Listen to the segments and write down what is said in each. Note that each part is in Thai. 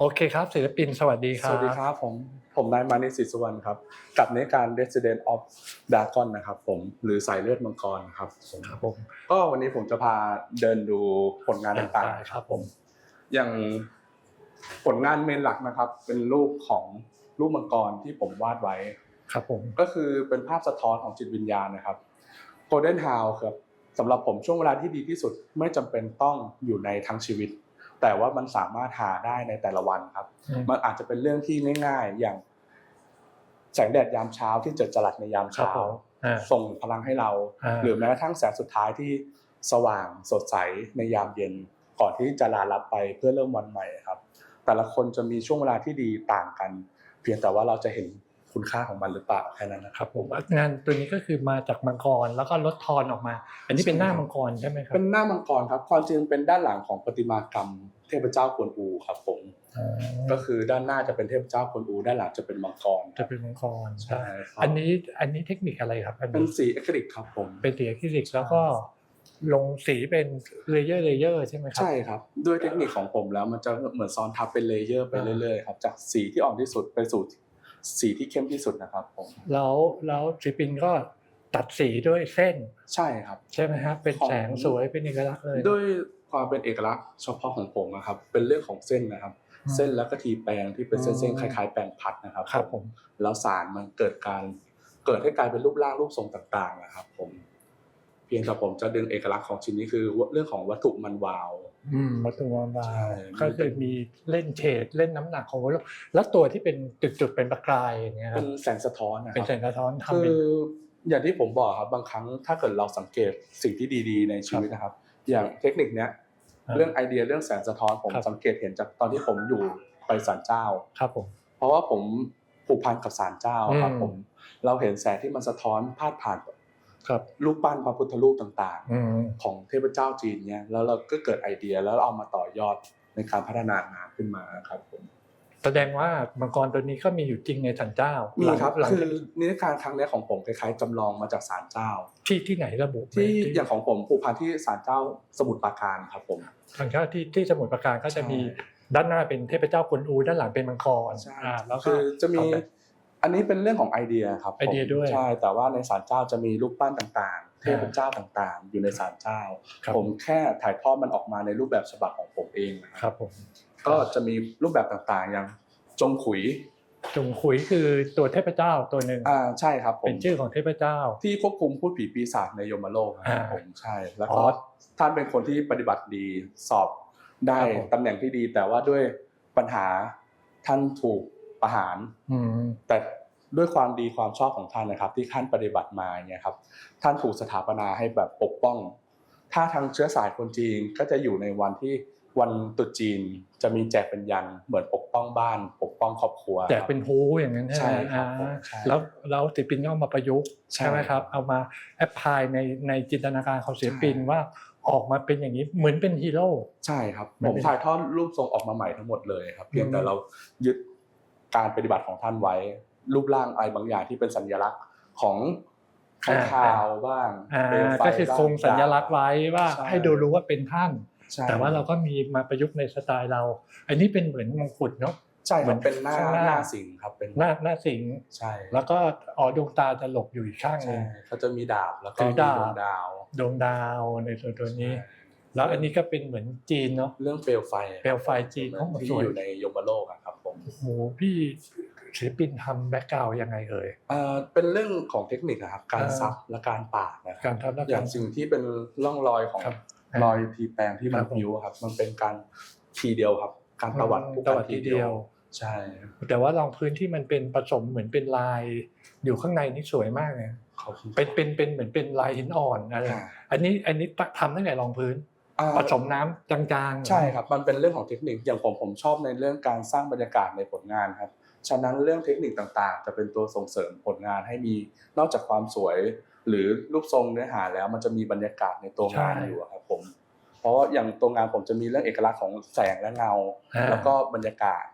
โอเคครับ ศิลปินสวัสดีคสรับวัสดีครับผมผมนายมานิสิทธิ์สุวรรณครับกับในการ Resident of Dragon นะครับผมหรือสายเลือดมังกรครับผมครับผมก็วันนี้ผมจะพาเดินดูผลงานต่างได้ครับผมๆอย่างผลงานเมนหลักนะครับ เป็นรูปของรูปมังกรที่ผมวาดไว้ครับผมก็คือเป็นภาพสะท้อนของจิตวิญญาณนะครับ Golden h o u ครับสำหรับผมช่วงเวลาที่ดีที่สุดไม่จำเป็นต้องอยู่ในทั้งชีวิต แต่ว่ามันสามารถหาได้ในแต่ละวันครับอืมมันอาจจะเป็นเรื่องที่ง่ายๆ อย่าง แสงแดดยามเช้าที่เจิดจรัสในยามครับเช้าผมอ่าส่งพลังให้เราอ่าหรือแม้กระทั่งแสงสุดท้ายที่สว่างสดใสในยามเย็น ก่อนที่จะลาลับไปเพื่อเริ่มวันใหม่ครับ แต่ละคนจะมีช่วงเวลาที่ดีต่างกัน เพียงแต่ว่าเราจะเห็น คุณค่าของมันหรือเปล่าแค่นั้นนะคครับรับผมงานตัวนี้ก็คือมาจากมังกรแล้วก็ลดทอนออกมา อันนี้เป็นหน้ามังกรใช่ไหมครับเป็นหน้ามังกรครับความจริงเป็นด้านหลังของประติมากรรม เทพเจ้ากวนอูครับผมอ๋อก็คือด้านหน้าจะเป็นเทพเจ้ากวนอู ด้านหลังจะเป็นมังกรคจะรับเป็นมังกรใช่ครับอันนี้อันนี้เทคนิคอะไรครับอันเป็นนี้สีอะคริลิกครับผมเป็นสีอะคริลิกแล้วก็ลงสีเป็นเลเยอร์เลเยอร์ใช่ไหมครับใช่ครับด้วยเทคนิคของผมแล้วมันจะเหมือนซ้อนทับเป็นเลเยอร์ไปเรื่อยๆครับจากสีที่อ่อนที่สุดไปสู่ สีที่เข้มที่สุดนะครับผมแล้วแล้วศิลปินก็ตัดสีด้วยเส้นใช่ครับ ใช่ไหมครับเป็นของแสงสวยเป็นเอกลักษณ์เลยด้วยความเป็นเอกลักษณ์เฉพาะของผมนะครับ เป็นเรื่องของเส้นนะครับอืมเส้นแล้วก็ทีแปรงที่เป็นเส้นอืเส้นมคล้ายๆ แปรงพัดนะครับครับผมแล้วสารมันเกิดการเกิดให้กลายเป็นรูปร่างรูปทรงต่างๆนะครับ ผม เพียงแต่ผมจะดึงเอกลักษณ์ของชิ้นนี้คือ เรื่องของวัตถุมันวาวอื มวัตถุมวาใช่วก็คือมีเล่นเฉดเล่นน้ำหนักของวัตถุแล้วตัวที่เป็นจุดๆเป็นประกายอย่างเงี้ยคเป็รับนแสงสะท้อนนะคเป็นรับแสงสะท้อนทำคืเป็นออย่างที่ผมบอกครับบางครั้งถ้าเกิดเราสังเกตสิ่งที่ดีๆในชีวิตนะครับ อย่างเทคนิคเนี้ยครับเรื่องไอเดียเรื่องแสงสะท้อนผมครับสังเกตเห็นจากตอนที่ผมอยู่ไปศาลเจ้าครับผมเพราะว่าผมผูกพันกับศาลเจ้าครับอืมผมเราเห็นแสงที่มันสะท้อนพาดผ่านค รับรูปปั้นพระพุทธรูปต่างอืมๆของเทพเจ้าจีนเนี่ยแล้วเราก็เกิดไอเดียแล้วเอามาต่อยอดในการพัฒนางานขึ้นมาครับผมแสดงว่ามังกรตัวนี้ก็มีอยู่จริงในสันเจ้ามีหลังครับหลังคือนิทรรศการครั้งเนี้ยของผมคล้ายๆจำลองมาจากศาลเจ้า ที่ที่ไหนระบุไหมที่อย่างของผมผูกพันที่ศาลเจ้าสมุทรปราการครับผมทางเจ้าที่ที่สมุทรปราการก็จะมีใช่ด้านหน้าเป็นเทพเจ้ากวนอูด้านหลังเป็นมังกรใช่อ่าแล้วก็คือจะมีเอาไปอันนี้เป็นเรื่องของไอเดียครับผมไอเดียด้วยใช่แต่ว่าในศาลเจ้าจะมีรูปปั้นต่างๆ เทพเจ้าต่างๆ อยู่ในศาลเจ้าครับผมแค่ถ่ายทอดมันออกมาในรูปแบบฉบับของผมเองนะคครับรับผมก็จะมีรูปแบบต่างๆอย่างจงขุยจงขุยคือตัวเทพเจ้าตัวหนึ่งอ่าใช่ครับผมเป็นชื่อของเทพเจ้า ที่ควบคุมพูดผีปีศาจในยมโลกครับอ่าผมใช่แล้วอ๋ก็อท่านเป็นคนที่ปฏิบัติดีสอบได้ครับผมตำแหน่งที่ดี แต่ว่าด้วยปัญหาท่านถูก ประหารอืมแต่ด้วยความดีความชอบของท่านนะครับ ที่ท่านปฏิบัติมาเนี่ยครับ ท่านถูกสถาปนาให้แบบปกป้อง ถ้าทางเชื้อสายคนจีนก็จะอยู่ในวันที่วันตรุษจีนจะมีแจกเป็นยันเหมือนปกป้องบ้าน ปกป้องครอบครัวแจกเป็นฮูอย่างนั้นใช่ใช่ไหมครับอ่าผมใช่แล้วแล้วศิลปินก็เอามาประยุกต์ใช่ใช่ไหมครับ เอามาแอพพลายในในจินตนาการของศิลปินใช่ว่าออกมาเป็นอย่างนี้เหมือนเป็นฮีโร่ใช่ครับมันผมเป็นถ่ายทอดรูปทรงออกมาใหม่ทั้งหมดเลยครับเพียงแต่อืมเรายึด การปฏิบัติของท่านไว้ รูปร่างอะไรบางอย่างที่เป็นสัญลักษณ์ของข้างคาวบ้างอ่าเปลวไฟก็คือคงสัญลักษณ์ไว้ว่าใช่ให้ดูรู้ว่าเป็นท่านใช่แต่ว่าเราก็มีมาประยุกต์ในสไตล์เรา อันนี้เป็นเหมือนมงกุฎเนาะใช่คเหมืรัอบนเป็นหน้าข้างหน้าหน้าสิงครับเป็นหน้าหน้าสิงห์ใช่ แล้วก็อ๋อดวงตาจะหลบอยู่อีกข้างหใช่นึ่งเขาจะมีดาบแล้วก็ถืมีอดาบดวงดาวดวงดาวในตัวตัวนี้ใช่แล้วอันนี้ก็เป็นเหมือนจีนเนาะเรื่องเปลวไฟเปลวไฟจีนที่โอ้โหสวยอยู่ในยมโลกอะครับผม โอ้โหพี่ศิลปินทำแบ็กกราวยังไงเอ่ยเอ่อเป็นเรื่องของเทคนิคอะครับการอ่าซับและการปาดนะคการับรทำและอย่างสิ่งที่เป็นร่องรอยของครับรอยทีแปรงที่มันครับผมพิ้วครับ มันเป็นการทีเดียวครับ การตวัดผู้ตกันวัดทีทีเดีเดียยววใช่แต่ว่ารองพื้นที่มันเป็นผสมเหมือนเป็นลาย อยู่ข้างในนี่สวยมากเลยขอบคุณเป็นเป็นเป็นเหมือนเป็นลายหินอ่อนอะไรอ่าอันนี้อันนี้ทำตั้งแต่รองพื้นอ่า ผสมน้ำจางๆ ใช่ครับ มันเป็นเรื่องของเทคนิคอย่างผมผมชอบในเรื่องการสร้างบรรยากาศในผลงานครับ ฉะนั้นเรื่องเทคนิคต่างๆ จะเป็นตัวส่งเสริมผลงานให้มีนอกจากความสวย หรือรูปทรงเนื้อหาแล้วมันจะมีบรรยากาศในตัวงานอยู่อะครับผม เพราะว่าอย่างตัวงานผมจะมีเรื่องเอกลักษณ์ของแสงและเงาอ่าแล้วก็บรรยากาศ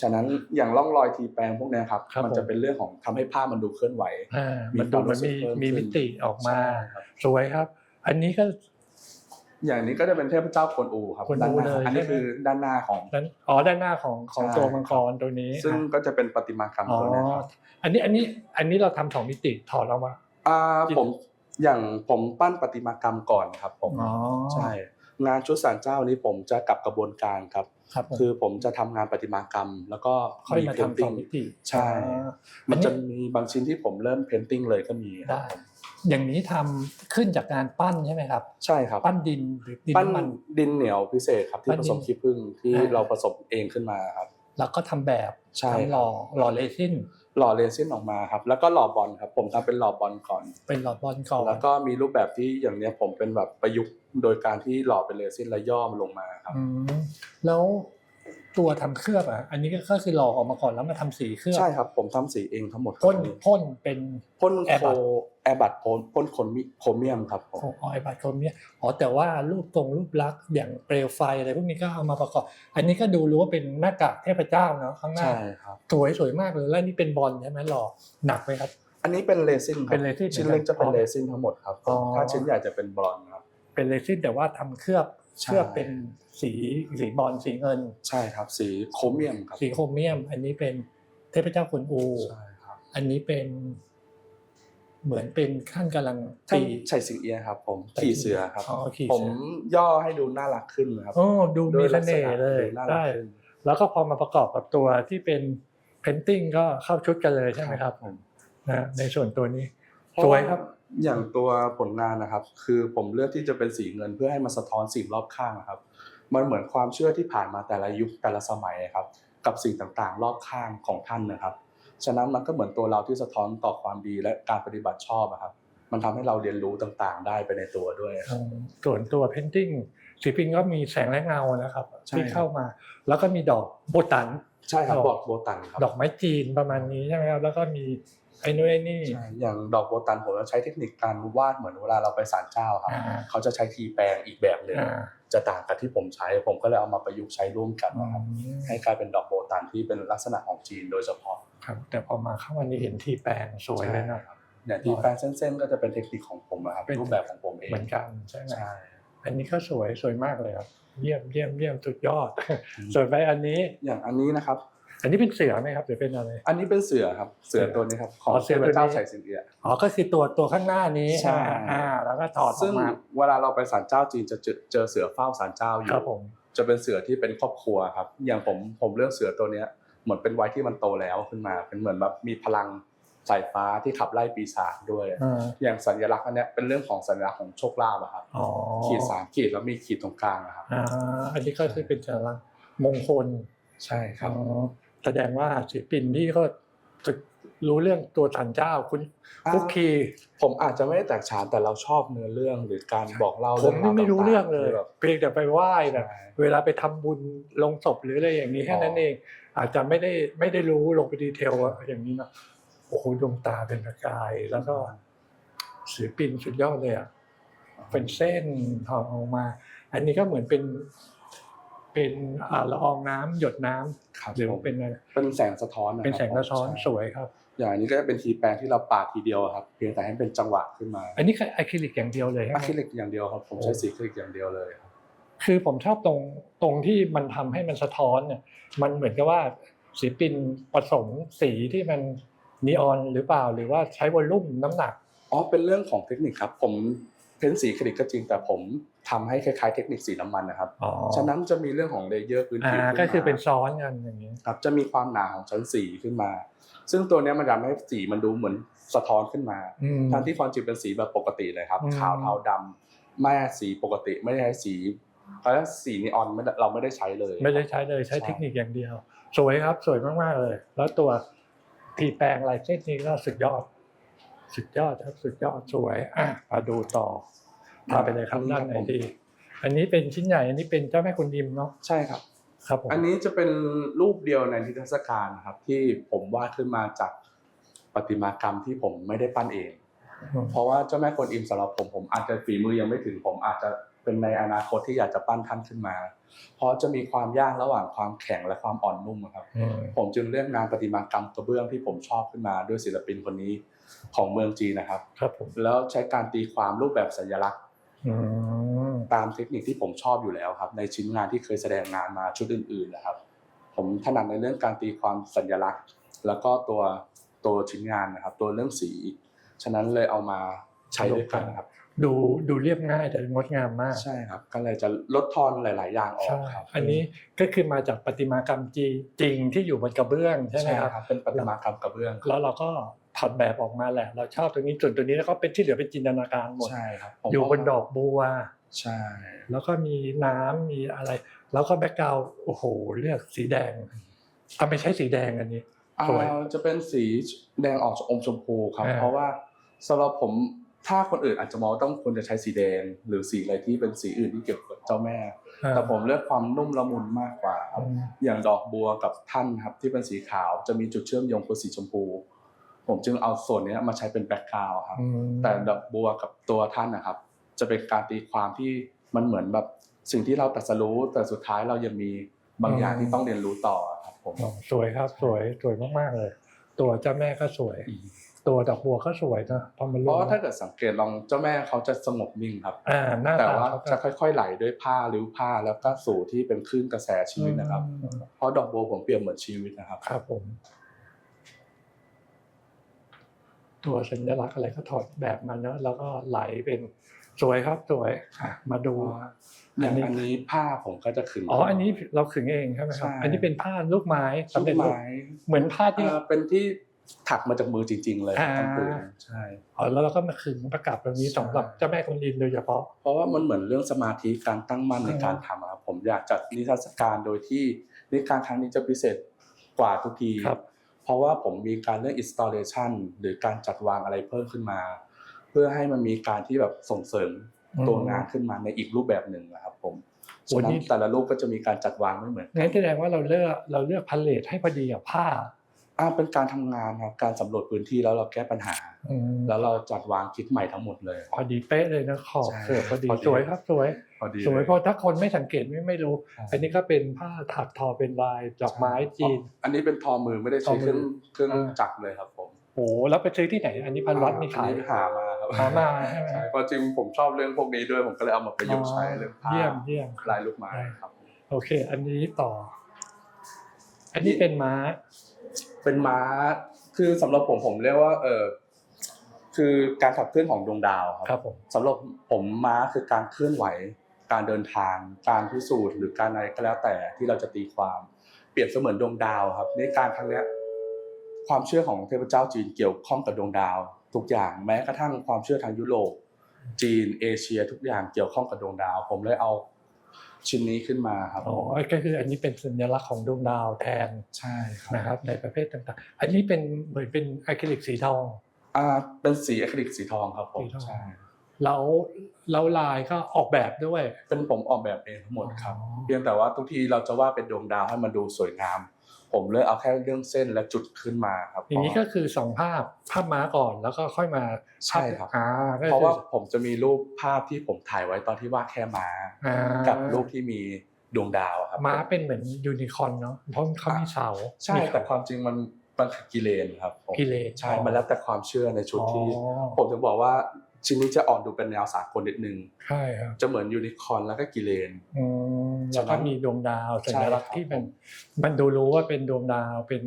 ฉะนั้นอย่างร่องรอยทีแปลงพวกเนี้ยครับครับ มันจะเป็นเรื่องของทำให้ภาพมันดูเคลื่อนไหวอ่ามีมันดูความรู้มันสึกมีเพิ่มมีขึ้นมิติออกมาใช่ครับสวยครับ อันนี้ก็ อย่างนี้ก็จะเป็นเทพเจ้ากวนอูครับกวนอูด้านหน้าเลยอันนี้ใช่ไหมคือด้านหน้าของนั้นอ๋อด้านหน้าของของใช่ตัวมังกรตัวนี้ ซึ่งอะก็จะเป็นประติมากรรมอ๋อตัวเนี้ครับอันนี้อันนี้อันนี้เราทำสองมิติถอดออกมาอ่าจิตผมอย่างผมปั้นประติมากรรมก่อนครับ ผมอ๋อใช่ งานชุดสารเจ้านี้ผมจะกลับกระบวนการครับครับผมคือผมจะทำงานประติมากรรม แล้วก็ค่อยมาทำสอง painting มิติใช่อ๋อมันจะมีบางชิ้นที่ผมเริ่มเพนติ้งเลยก็มีครับได้ อย่างนี้ทำขึ้นจากการปั้นใช่ไหมครับ ใช่ครับ ปั้นดินหรือดินปั้นน้ำมันดินเหนียวพิเศษครับที่ปั้นผดินสมขี้ผึ้งที่อ่าเราผสมเองขึ้นมาครับ แล้วก็ทำแบบใช่ทำหล่อหล่อเรซินหล่อเรซินออกมาครับ แล้วก็หล่อบอลครับ ผมทำเป็นหล่อบอลก่อน เป็นหลอดบอลก่อน แล้วก็มีรูปแบบที่อย่างเนี้ยผมเป็นแบบประยุกต์โดยการที่หล่อเป็นเรซินแล้วย่อมนลงมาครับอืมแล้ว ตัวทำเคลือบอะอันนี้ก็คือหล่อออกมาก่อนแล้วมาทำสีเคลือบใช่ครับผมทำสีเองทั้งหมดครับพ่นนี่พ่นเป็นพ่นแอร์โคบัดแอร์บัตพ่นพ่นโคมิโครเมียมครับผมของออยบัตโครเมียอ๋อแต่ว่ารูปตรงรูปลักษณ์อย่างเปลวไฟอะไรพวกนี้ก็เอามาประกอบ อันนี้ก็ดูรู้ว่าเป็นหน้ากากเทพเจ้าเนาะข้างหน้าใช่ครับสวยสวยมากเลยแล้วนี่เป็นบอลใช่ไหมหล่อหนักไหมครับ อันนี้เป็นเรซินครับเป็นเรซินชิ้นเล็กจะเป็นอ๋อเรซินทั้งหมดครับอ๋อถ้าชิ้นใหญ่จะเป็นบรอนซ์ครับเป็นเรซินแต่ว่าทำเคลือบใช่ เคลือบเป็นสีสีบอลสีเงิน ใช่ครับ สีโครเมียมครับสีโครเมียม อันนี้เป็นเทพเจ้าขุนอูใช่ครับอันนี้เป็นเหมือนเป็นขั้นกำลังท่านตีชัยสิงเอียครับผมขี่เสือครับอ๋อขี่ผมเสือย่อให้ดูน่ารักขึ้นครับโอ้ดูโดมียเสลักษน่ณะห์เลยดูน่ารักได้ขึ้นแล้วก็พอมาประกอบกับตัวที่เป็นเพนติ้งก็เข้าชุดกันเลยใช่ไหมครับผมนะในส่วนตัวนี้สวยครับ อย่างตัวผลงานนะครับ คือผมเลือกที่จะเป็นสีเงินเพื่อให้มันสะท้อนสิ่งรอบข้างครับ มันเหมือนความเชื่อที่ผ่านมาแต่ละยุคแต่ละสมัยครับ กับสิ่งต่างๆ รอบข้างของท่านนะครับ ฉะนั้นมันก็เหมือนตัวเราที่สะท้อนต่อความดีและการปฏิบัติชอบอะครับ มันทำให้เราเรียนรู้ต่างๆ ได้ไปในตัวด้วยครับอืมส่วนตัวเพนติ้งสีพิงก็มีแสงและเงานะครับใช่ที่เข้ามา แล้วก็มีดอกโบตัน ใช่ครับดอกบอกโบตันครับดอกไม้จีนประมาณนี้ใช่ไหมครับแล้วก็มีไอ้นู่นไอ้นี่ใช่อย่างดอกโบตันผมจะใช้เทคนิคการวาดเหมือนเวลาเราไปศาลเจ้าครับอ่าเขาจะใช้ทีแปลงอีกแบบหนึ่งอ่าจะต่างกับที่ผมใช้ผมก็เลยเอามาประยุกต์ใช้ร่วมกันนะครับให้กลายเป็นดอกโบตันที่เป็นลักษณะของจีนโดยเฉพาะครับแต่พอมาเข้าวันนี้เห็นที่แปลงสวยเลยนะครับอย่างที่แปลงเส้นๆก็จะเป็นเทคนิคของผมนะครับเป็นรูปแบบของผมเองเหมือนกันใช่ไหมใช่อันนี้ก็สวยสวยมากเลยครับ เยี่ยมเยี่ยมเยี่ยมสุดยอดอืมส่วนไปอันนี้ อย่างอันนี้นะครับ อันนี้เป็นเสือไหมครับหรือเป็นอะไร อันนี้เป็นเสือครับ เสือตัวนี้ครับ ของอ๋อเสืเทอพตัวนี้เจ้าชัยสิงเอียอ๋อ ก็คือตัวตัวข้างหน้านี้ใช่อ่าแล้วก็ถอดออซึ่งกมาเวลาเราไปศาลเจ้าจีนจะเจอเจอเสือเฝ้าศาลเจ้าอยู่ครับผมจะเป็นเสือที่เป็นครอบครัวครับ อย่างผมผมเลือกเสือตัวเนี้ยเหมือนเป็นวัยที่มันโตแล้วขึ้นมา เป็นเหมือนแบบมีพลัง สายฟ้าที่ขับไล่ปีศาจด้วยอ่าอย่างสัญลักษณ์อันเนี้ยเป็นเรื่องของสัญลักษณ์ของโชคลาภอะครับอ๋อขีดสามขีดแล้วมีขีดตรงกลางอะครับอ่าอันนี้ก็คือเป็นสัญลักษณ์มงคลใช่ครับอ๋อแสดงว่าศิลปินที่ก็จะรู้เรื่องตัวสันเจ้าคุณอ่าคุกคีผมอาจจะไม่ได้แตกฉานแต่เราชอบเนื้อเรื่องหรือการบอกเล่าผมนี่ไม่รู้เรื่องเลยแบบเพียงแต่ไปไหว้แบบใช่เวลาไปทำบุญลงศพหรืออะไรอย่างนี้แค่นั้นอ๋อเอง อาจจะไม่ได้ไม่ได้รู้ลงไปดีเทลอะอย่างนี้เนอะ โอ้โหดวงตาเป็นประกาย แล้วก็ศิลปินสุดยอดเลยอะเป็นเส้นทอออกมา อันนี้ก็เหมือนเป็น เป็นอ่าละอองน้ำหยดน้ำครับหรือผมเป็นอะไรเป็นแสงสะท้อนนะครับเป็นแสงสะท้อนใช่สวยครับ อย่างอันนี้ก็จะเป็นทีแปลงที่เราปาดทีเดียวครับ เพียงแต่ให้เป็นจังหวะขึ้นมา อันนี้คืออะคริลิกอย่างเดียวเลยใช่อะไหมคริลิกอย่างเดียวครับผมโอ้ใช้สีอะคริลิกอย่างเดียวเลยครับคือผมชอบตรงตรงที่มันทำให้มันสะท้อนเนี่ยมันเหมือนกับว่าศิลปินผสมสีที่มัน นีออนหรือเปล่าหรือว่าใช้วอลลุ่มน้ำหนัก อ๋อเป็นเรื่องของเทคนิคครับ ผมเพ้นสีอะคริลิกก็จริงแต่ผมทำให้คล้ายๆเทคนิคสีน้ำมันนะครับ อ๋อฉะนั้นจะมีเรื่องของเลเยอร์พื้นอ่าผิวขึ้นมาก็คือเป็นซ้อนกันอย่างนี้ ครับจะมีความหนาของชั้นสีขึ้นมา ซึ่งตัวเนี้ยมันทำให้สีมันดูเหมือนสะท้อนขึ้นมาอืม ทั้งที่ความจริงเป็นสีแบบปกติเลยครับ อืม ขาวเทาดำไม่สีปกติไม่ได้ใช้สีเพราะฉะนั้นสีนีออนไม่ได้เราไม่ได้ใช้เลย ไม่ได้ใช้เลยใช้ใช่ เทคนิคอย่างเดียว สวยครับสวยมากๆเลย แล้วตัว ทีแปลงลายเส้นนี้ก็สุดยอด สุดยอดครับสุดยอดสวยอะมาดูต่อพาไปเลยครับด้านไหนดี อันนี้เป็นชิ้นใหญ่ อันนี้เป็นเจ้าแม่คุณอิมเนาะใช่ครับ ครับผมอันนี้จะเป็นรูปเดียวในนิทรรศการนะครับ ที่ผมวาดขึ้นมาจากประติมากรรมที่ผมไม่ได้ปั้นเองอืมเพราะว่าเจ้าแม่กวนอิมสำหรับผมผมอาจจะฝีมือยังไม่ถึงผมอาจจะ เป็นในอนาคตที่อยากจะปั้นท่านขึ้นมา เพราะจะมีความยากระหว่างความแข็งและความอ่อนนุ่มครับอืมผมจึงเลือกงานประติมากรรมกระเบื้องที่ผมชอบขึ้นมาด้วยศิลปินคนนี้ของเมืองจีนนะครับ ครับผมแล้วใช้การตีความรูปแบบสัญลักษณ์อืมตามเทคนิคที่ผมชอบอยู่แล้วครับ ในชิ้นงานที่เคยแสดงงานมาชุดอื่นๆนะครับ ผมถนัดในเรื่องการตีความสัญลักษณ์ แล้วก็ตัวตัวชิ้นงานนะครับ ตัวเรื่องสี ฉะนั้นเลยเอามาใช้ด้วยกันครับ ดูดูเรียบง่ายแต่งดงามมากใช่ครับก็เลยจะลดทอนหลาย ๆ อย่างออกใช่ครับอันนี้ก็คือมาจากประติมากรรมจีจริงที่อยู่บนกระเบื้องใช่ไหมใช่ครับครับเป็นประติมากรรมกระเบื้อง แล้วเราก็ถอดแบบออกมาแหละ เราชอบตรงนี้ส่วนตัวนี้แล้วก็เป็นที่เหลือเป็นจินตนาการหมดใช่ครับผมอยู่บนดอกบัวใช่ แล้วก็มีน้ำมีอะไร แล้วก็แบ็กกราวด์โอ้โหเลือกสีแดงเอาไปใช้สีแดงอันนี้สวยอ่าจะเป็นสีแดงออกอมชมพูครับอ่าเพราะว่าสำหรับผม ถ้าคนอื่นอาจจะมองว่าต้องควรจะใช้สีแดง หรือสีอะไรที่เป็นสีอื่นที่เกี่ยวกับเจ้าแม่ แต่ผมเลือกความนุ่มละมุนมากกว่าครับอืมอย่างดอกบัวกับท่านครับที่เป็นสีขาวจะมีจุดเชื่อมโยงคือสีชมพู ผมจึงเอาส่วนเนี้ยมาใช้เป็นแบ็กกราวด์ครับอืมแต่ดอกบัวกับตัวท่านนะครับ จะเป็นการตีความที่มันเหมือนแบบสิ่งที่เราตรัสรู้แต่สุดท้ายเรายังมีบางอย่างที่ต้องเรียนรู้ต่อครับผมอ๋อสวยครับสวยสวยมากๆเลย ตัวเจ้าแม่ก็สวย ตัวดอกบัวก็สวยนะพอมันเพลราะงว่าถ้าเกิดสังเกตลองเจ้าแม่เขาจะสงบนิ่งครับ อ่าหน้าแต่ตาว่าเขาก็จะค่อย ๆ ไหลด้วยผ้าริ้วผ้าแล้วก็สู่ที่เป็นคลื่นกระแสชีวิตนะครับ อืมเพราะดอกบัวผมเปรียบเหมือนชีวิตนะครับ ครับผม ตัวสัญลักษณ์อะไรก็ถอดแบบมาเนอะแล้วก็ไหลเป็นสวยครับสวยอะมาดู อย่างอันนี้อันนี้ผ้าผมก็จะขึง อ๋อ อันนี้เราขึงเองใช่ไหมครับ ใช่ อันนี้เป็นผ้าลูกไม้ลูสำกเร็จรูปไม้เหมือนผ้าที่ เอ่อเป็นที่ ถักมาจากมือจริง ๆ เลยอ่าทั้งผืนใช่อ๋อแล้วเราก็มาขึงประกับตรงนี้ใช่สำหรับเจ้าแม่คนอินโดยเฉพาะ เพราะว่ามันเหมือนเรื่องสมาธิการตั้งมั่นในอืมการทำอะครับผมอยากจัดนิทรรศการโดยที่นิทรรศการครั้งนี้จะพิเศษกว่าทุกทีครับเพราะว่าผมมีการเรื่อง installation หรือการจัดวางอะไรเพิ่มขึ้นมา เพื่อให้มันมีการที่แบบส่งเสริมตัวงานขึ้นมาในอีกรูปแบบหนึ่งนะครับผมโอ้ฉะนั้นี่นแต่ละรูปก็จะมีการจัดวางไม่เหมือนกันงั้นแสดงว่าเราเลือกเราเลือกพันเลทให้พอดีกับผ้า อ่าเป็นการทำงานครับการสำรวจพื้นที่แล้วเราแก้ปัญหาอืมแล้วเราจัดวางคิดใหม่ทั้งหมดเลย พอดีเป๊ะเลยนะขอบใช่เสือพอดีพอดีสวยครับสวยพอดีสวยลเพราะถ้าคนไม่สังเกตไม่ไม่รู้ใช่อันนี้ก็เป็นผ้าถักทอเป็นลายดอกไม้จีน อันนี้เป็นทอมือไม่ได้ทอใช้มือเครื่องเครื่องอ่าจักรเลยครับผมโอ้แล้วไปซื้อที่ไหน อันนี้พันวัดมีขายอันนี้หามาครับหามาใช่ไหมใช่เพราะจริงผมชอบเรื่องพวกนี้ด้วยผมก็เลยเอามาประยุกต์ใช้เรื่องผ้าเยี่ยมเยี่ยมลายลูกไม้ครับ โอเค อันนี้ต่อ อันนี้เป็นม้า เป็นม้าคือสำหรับผมผมเรียกว่าเออคือการขับเคลื่อนของดวงดาวครับครับผมสำหรับผมม้าคือการเคลื่อนไหว การเดินทาง การพิสูจน์หรือการอะไรก็แล้วแต่ที่เราจะตีความ เปรียบเสมือนดวงดาวครับในการครั้งเนี้ยความเชื่อของเทพเจ้าจีนเกี่ยวข้องกับดวงดาว ทุกอย่างแม้กระทั่งความเชื่อทางยุโรปจีนเอเชีย ทุกอย่างเกี่ยวข้องกับดวงดาว ผมเลยเอา ชิ้นนี้ขึ้นมาครับอ๋อก็คืออันนี้เป็นสัญลักษณ์ของดวงดาวแทนใช่ครับนะครับในประเภทต่างๆ อันนี้เป็นเหมือนเป็นอะคริลิกสีทองอ่าเป็นสีอะคริลิกสีทองครับผมสีทองใช่แล้วแล้วลายก็ออกแบบด้วย เป็นผมออกแบบเองทั้งหมดครับอ๋อเพียงแต่ว่าทุกทีเราจะว่าเป็นดวงดาวให้มันดูสวยงาม ผมเลยเอาแค่เรื่องเส้นและจุดขึ้นมาครับอย่างนี้ก็คือสองภาพภาพม้าก่อนแล้วก็ค่อยมาใช่ครับอ่าก็เพราะคือว่าผมจะมีรูปภาพที่ผมถ่ายไว้ตอนที่วาดแค่ม้าอ่ากับรูปที่มีดวงดาวอะครับม้าเป็นเหมือนยูนิคอร์นเนาะเพราะเขามีเสาใช่มีแต่เสาความจริงมันมันคือกิเลนครับผมกิเลนใช่มันแล้วแต่ความเชื่อในชุดที่อ๋อผมถึงบอกว่า ชิ้นนี้จะออกดูเป็นแนวสากลนิดนึงใช่ครับจะเหมือนยูนิคอร์นแล้วก็กิเลนอืมแล้วก็มีดวงดาวสัใช่ญลักษครัณ์บที่มันมันดูรู้ว่าเป็นดวงดาวเป็น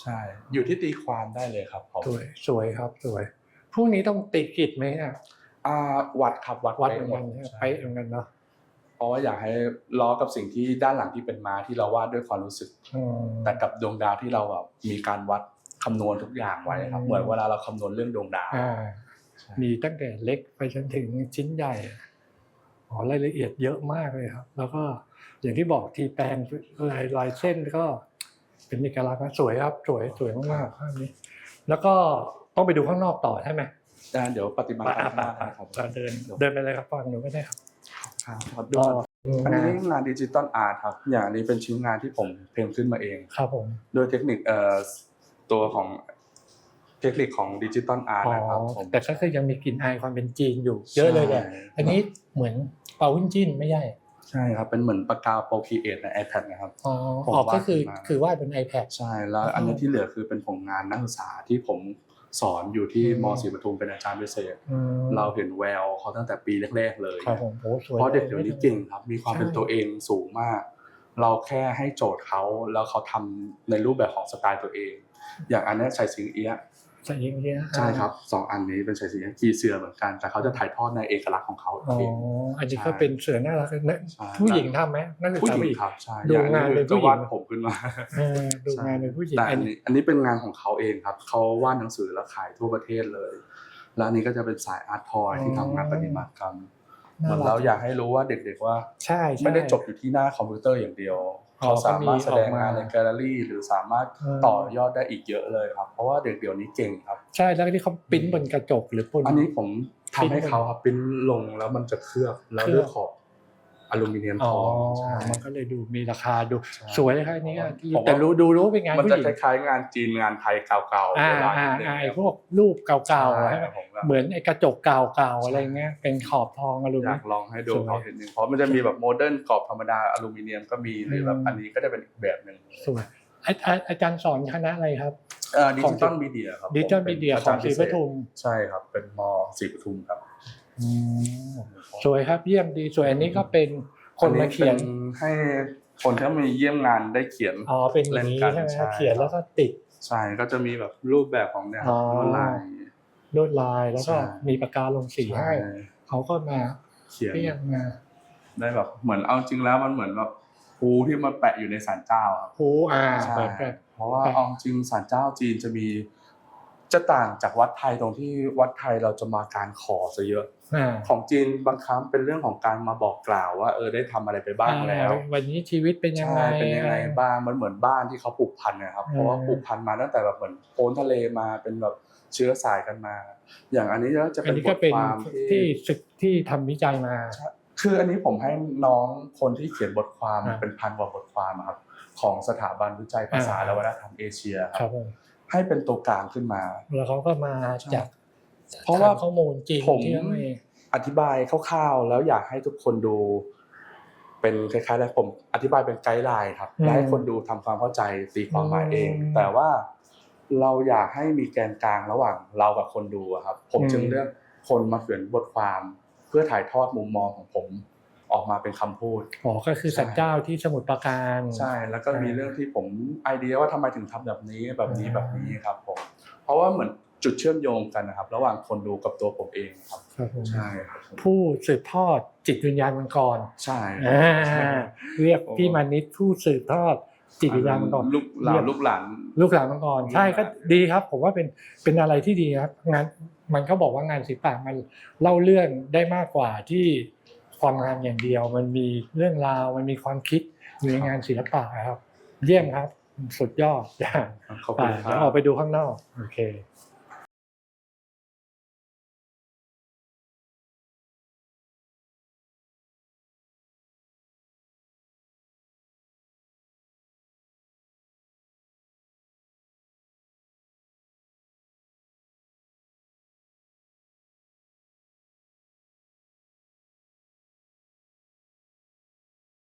ใช่ อยู่ที่ตีความได้เลยครับผมสวยสวยครับสวยพรุ่งนี้ต้องติดกิจไหมอะอ่าวัดครับวัดวัดเหมือนป๊ะกันหมใช่ไหมใช่ไปเหมือนกันเนาะเพราะว่าอยากให้ล้อกับสิ่งที่ด้านหลังที่เป็นม้าที่เราวาดด้วยความรู้สึกอืมแต่กับดวงดาวที่เราแบบมีการวัดคำนวณทุกอย่างไว้ครับอืมเหมือนเวลาเราคำนวณเรื่องดวงดาวอ่าใช่ มีตั้งแต่เล็กไปจนถึงชิ้นใหญ่อ๋อรายละเอียดเยอะมากเลยครับ แล้วก็อย่างที่บอกทีแปลงลายลายเส้นก็ เป็นเอกลักษณ์นะสวยครับ สวยสวยมากๆภาพนี้ แล้วก็ต้องไปดูข้างนอกต่อใช่ไหมอ่าเดี๋ยวปฏิบัติไปการไปข้างหไปน้านะครับเดินเดินไปเลยครับฟังหนูก็ได้ครับครับด้วยอันนี้งานดิจิตอลอาร์ตครับ อย่างนี้เป็นชิ้นงานที่ผมเพลงขึ้นมาเอง ครับผมด้วยเทคนิคเอ่อตัวของ เทคนิคของดิจิตอลอาร์ตอ๋อนะครับผมแต่ก็คือยังมีกลิ่นอายความเป็นจีนอยู่เยอะเลยแหละใช่อันนี้เหมือนเป่าหุ้นจิ้นไม่ใช่ใช่ครับเป็นเหมือนปากกาโปรคีเอทใน iPad นะครับอ๋อผมอ๋อวาดก็คือขึ้นมาคือวาดบน iPad ใช่แล้วอันนี้ที่เหลือคือเป็นผลงานนักศึกษาที่ผมสอนอยู่ที่อืมมศรีปทุมเป็นอาจารย์พิเศษอืมเราเห็นแววเขาตั้งแต่ปีแรกๆเลยครับผมโอ้สวยเพราะเด็กเดี๋ยวนี้เก่งครับ มีความใช่เป็นตัวเองสูงมาก เราแค่ให้โจทย์เขาแล้วเขาทำในรูปแบบของสไตล์ตัวเอง อย่างอันเนี้ยชายสิงเอี้ยะ ใส่อย่างเงี้ยใช่ครับสองอันนี้เป็นชายสิงเอี้ยะกีเสือเหมือนกัน แต่เขาจะถ่ายทอดในเอกลักษณ์ของเขาอ๋อเองอันนี้ก็เป็นเสือน่ารักนะใช่ผู้หญิงทำไหมนักศึกผู้ษาหญิผู้งหญิงครับใช่ดูอย่างงานนี้เป็นผู้จะหญิงวาดผมขึ้นมาเออดูงานเป็นผู้หญิงแต่อัอันนนี้นี้อันนี้เป็นงานของเขาเองครับเขาวาดหนังสือแล้วขายทั่วประเทศเลย แล้วอันนี้ก็จะเป็นสายอาร์ตทอยที่ทำงานประติมากรรมเหมือนเราอยากให้รู้ว่าเด็กๆว่าใช่ใช่ไม่ได้จบอยู่ที่หน้าคอมพิวเตอร์อย่างเดียวอ๋อ เขาสามารถแสดงก็มีออกมางานในแกลเลอรี่ หรือสามารถเออต่อยอดได้อีกเยอะเลยครับ เพราะว่าเด็กเดี๋ยวนี้เก่งครับ ใช่แล้วที่เขาปริ้นบนกระจกหรือบนอันนี้ผมทำปริ้นให้เขาครับปริ้นลงแล้วมันจะเคลือบแล้วเคลือบด้วยขอบ อลูมิเนียมอ๋ทอองใช่ มันก็เลยดูมีราคาดูใช่สวยเลยครับอันนี้ก็ผมว่า แต่รู้ดูรู้เป็นงานมันผู้จะหญิงคล้ายๆงานจีนงานไทยเก่าๆอ่าโบราณอ่านิดนึงอ่าไอ้ครับพวกรูปเก่าๆใช่ใช่ไหมผมก็เหมือนไอ้กระจกเก่าๆอะไรเงี้ยเป็นขอบทองอลูอมิยากลองให้ดูสวยเขาเห็นหนึ่งเพราะมันจะมีแบบโมเดิร์นกรอบธรรมดาอลูมิเนียมก็มีหรือแบบอืม อันนี้ก็จะเป็นอีกแบบหนึ่งสวยอาอาอาจารย์สอนคณะอะไรครับเอ่อดิของจิตอลมีเดียครับดิจิทัลผป็มีนเดียอาขจาองรย์ศรีพิปเศษทุม ใช่ครับเป็นมศรีปทุมครับอืม สวยครับเยี่ยมดีสวยอันนี้ก็เป็นคนมาเขียนอัป็ให้คนที่มาเยี่ยมงานได้เขียนอ๋อเป็นอย่างนี้เล่นกันใช่ไหมใช่เขียนแล้วก็ติดใช่ก็จะมีแบบรูปแบบของเนี่ยอ๋อลวดลายลวดลายแล้วก็ใช่มีปากกาลงสีให้ใช่เขาก็มาเขียนเรียกมาได้แบบเหมือนเอาจริงแล้วมันเหมือนแบบภูที่มาแปะอยู่ในศาลเจ้าครับครูอ่าใช่แบบแบบเพราะว่าแปะเอาจริงศาลเจ้าจีนจะมี จะต่างจากวัดไทยตรงที่วัดไทยเราจะมาการขอซะเยอะอ่าของจีนบางครั้งเป็นเรื่องของการมาบอกกล่าวว่า เออได้ทำอะไรไปบ้างแล้วอ่าวันนี้ชีวิตเป็นยังไงใช่เป็นยังไงบ้างมันเหมือนบ้านที่เขาปลูกพันธุ์นะครับอืมเพราะว่าปลูกพันธุ์มาตั้งแต่แบบเหมือนโพ้นทะเลมาเป็นแบบเชื้อสายกันมา อย่างอันนี้ก็จะอัเป็นนนี้บก็ทเป็นความที่ที่ศึกที่ทำวิจัยมา คืออันนี้ผมให้น้องคนที่เขียนบทความอ่าเป็นพันกว่าบทความอะครับของสถาบันวิจัยภาษาอ่าและวัฒนธรรมเอเชียคครัรับบผม ให้เป็นตัวกลางขึ้นมา แล้วเขาก็มาจากเพราะว่าข้อมูลจริงผมที่นั่นเองอธิบายคร่าวๆแล้วอยากให้ทุกคนดู เป็นคล้ายๆแล้วผมอธิบายเป็นไกด์ไลน์ครับและให้คนดูทำความเข้าใจตีความหมายเอง แต่ว่าเราอยากให้มีแกนกลางระหว่างเรากับคนดูอะครับ ผมจึงเลือกคนมาเขียนบทความ เพื่อถ่ายทอดมุมมองของผม ออกมาเป็นคำพูดอ๋อก็คือสันเจ้าที่สมุทรปราการใช่แล้วก็มีเรื่องที่ผมไอเดียว่าทำไมถึงทำแบบนี้แบบนี้อ่าแบบนี้ครับผมเพราะว่าเหมือนจุดเชื่อมโยงกันนะครับ ระหว่างคนดูกับตัวผมเองครับครับผมใช่ครับผมผู้สืบทอดจิตวิญญาณมังกรใช่อ่าเรียกพี่มานิดผู้สืบทอดจิตวิญญาณมังกรลูกหลานลูกหลานลูกหลานมังกรลูกหลานใช่ก็ดีครับ ผมว่าเป็นเป็นอะไรที่ดีครับงานมันก็บอกว่างานศิลปะมันเล่าเรื่องได้มากกว่าที่ ความงานอย่างเดียว มันมีเรื่องราวมันมีความคิดอยู่ในงานศิลปะครับ เยี่ยมครับ สุดยอดอย่างขอบไปคุณคเดี๋ยวรัออบกไปดูข้างนอกโอเค